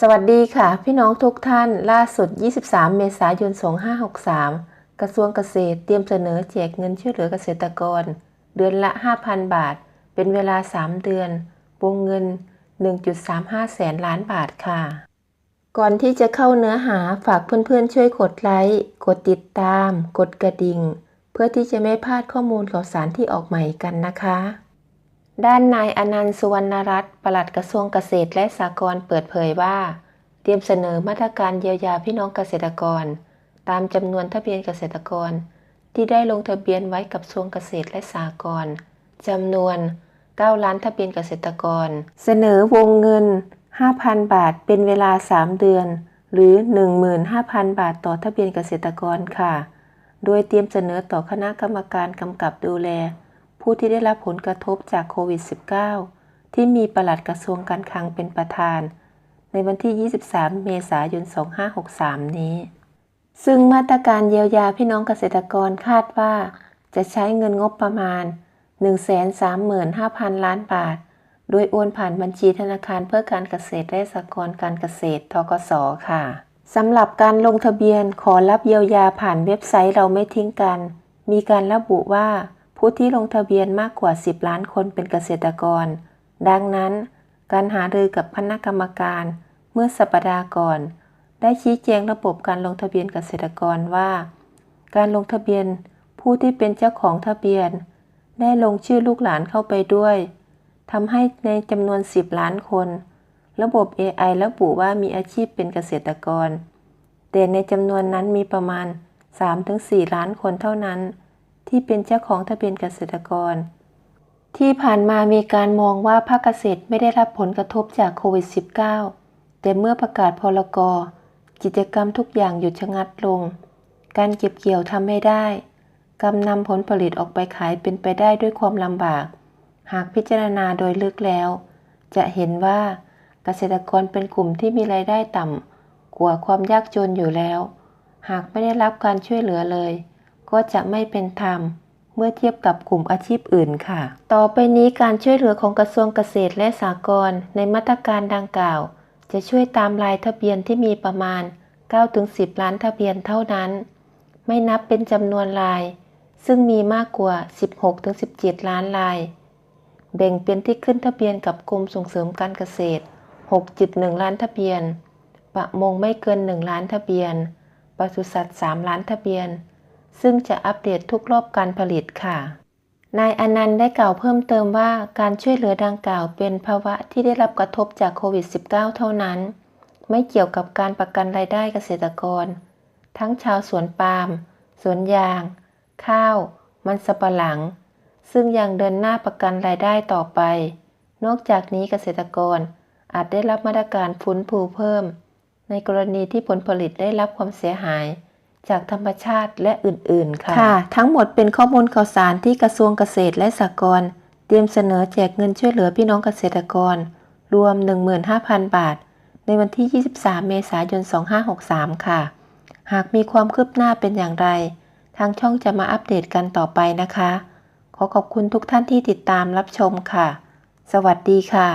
สวัสดีค่ะ พี่น้องทุกท่านล่าสุด 23 เมษายน 2563 กระทรวงเกษตรเตรียมเสนอแจกเงินช่วยเหลือเกษตรกร เดือนละ 5,000 บาท เป็นเวลา 3 เดือน วงเงิน 1.35 แสนล้านบาทค่ะ ก่อนที่จะเข้าเนื้อหาฝากเพื่อนๆช่วยกดไลค์ กดติดตาม กดกระดิ่ง เพื่อที่จะไม่พลาดข้อมูลข่าวสารที่ออกใหม่กันนะคะ ด้านนายอนันต์สุวรรณรัตน์ปลัดกระทรวงเกษตรและสหกรณ์เปิดเผยว่า เตรียมเสนอมาตรการเยียวยาพี่น้องเกษตรกร ตามจำนวนทะเบียนเกษตรกร ที่ได้ลงทะเบียนไว้กับกระทรวงเกษตรและสหกรณ์จำนวน 9 ล้านทะเบียนเกษตรกร เสนอวงเงิน 5,000 บาทเป็นเวลา 3 เดือน หรือ 15,000 บาทต่อทะเบียนเกษตรกรค่ะ โดยเตรียมเสนอต่อคณะกรรมการกำกับดูแล ผู้ที่ได้รับผลกระทบจากโควิด -19 ที่มีปลัดกระทรวงการคลังเป็นประธาน ในวันที่ 23 เมษายน 2563 นี้ ซึ่งมาตรการเยียวยาพี่น้องเกษตรกรคาดว่า จะใช้เงินงบประมาณ 135,000 ล้านบาท โดยโอนผ่านบัญชีธนาคารเพื่อการเกษตรและสหกรณ์การเกษตรทกสค่ะสำหรับการลงทะเบียนขอรับเยียวยาผ่านเว็บไซต์เราไม่ทิ้งกัน มีการระบุว่า ผู้ที่ลงทะเบียนมากกว่า 10 ล้านคนเป็นเกษตรกร ดังนั้น การหารือกับคณะกรรมการ เมื่อสัปดาห์ก่อน ได้ชี้แจงระบบการลงทะเบียนเกษตรกรว่า การลงทะเบียนผู้ที่เป็นเจ้าของทะเบียน ได้ลงชื่อลูกหลานเข้าไปด้วยทำให้ในจำนวน 10 ล้านคน ระบบ AI ระบุว่ามีอาชีพเป็นเกษตรกร แต่ในจำนวนนั้นมีประมาณ 3-4 ล้านคนเท่านั้น ที่เป็นเจ้าของทะเบียนเกษตรกร ที่ผ่านมามีการมองว่าภาคเกษตรไม่ได้รับผลกระทบจากโควิด -19 แต่เมื่อประกาศพรกกิจกรรมทุกอย่างหยุดชะงัดลง การเก็บเกี่ยวทำไม่ได้กำนำผลผลิตออกไปขายเป็นไปได้ด้วยความลำบาก หากพิจารณาโดยลึกแล้ว จะเห็นว่าเกษตรกรเป็นกลุ่มที่มีรายได้ต่ำกว่าความยากจนอยู่แล้ว หากไม่ได้รับการช่วยเหลือเลย ก็จะไม่เป็นธรรม เมื่อเทียบกับกลุ่มอาชีพอื่นค่ะ ต่อไปนี้การช่วยเหลือของกระทรวงเกษตรและสหกรณ์ในมาตรการดังกล่าว จะช่วยตามรายทะเบียนที่มีประมาณ 9-10 ล้านทะเบียนเท่านั้น ไม่นับเป็นจำนวนราย ซึ่งมีมากกว่า 16-17 ล้านราย แบ่งเป็นที่ขึ้นทะเบียนกับกรมส่งเสริมการเกษตร 6.1 ล้านทะเบียน ประมงไม่เกิน 1 ล้านทะเบียนปศุสัตว์ 3 ล้านทะเบียน ซึ่งจะอัปเดตทุกรอบการผลิตค่ะนายอนันต์ได้กล่าวเพิ่มเติมว่าการช่วยเหลือดังกล่าวเป็นภาวะที่ได้รับกระทบจากโควิด -19 เท่านั้น ไม่เกี่ยวกับการประกันรายได้เกษตรกร ทั้งชาวสวนปาล์ม สวนยาง ข้าว มันสำปะหลัง ซึ่งยังเดินหน้าประกันรายได้ต่อไป นอกจากนี้เกษตรกรอาจได้รับมาตรการฟื้นฟูเพิ่ม ในกรณีที่ผลผลิตได้รับความเสียหาย จากธรรมชาติและอื่น ๆ ค่ะ ค่ะ ทั้งหมดเป็นข้อมูลข่าวสารที่กระทรวงเกษตรและสหกรณ์เตรียมเสนอแจกเงินช่วยเหลือพี่น้องเกษตรกร รวม 15,000 บาท ในวันที่ 23 เมษายน 2563 ค่ะ หากมีความคืบหน้าเป็นอย่างไร ทางช่องจะมาอัปเดตกันต่อไปนะคะ ขอขอบคุณทุกท่านที่ติดตามรับชมค่ะ สวัสดีค่ะ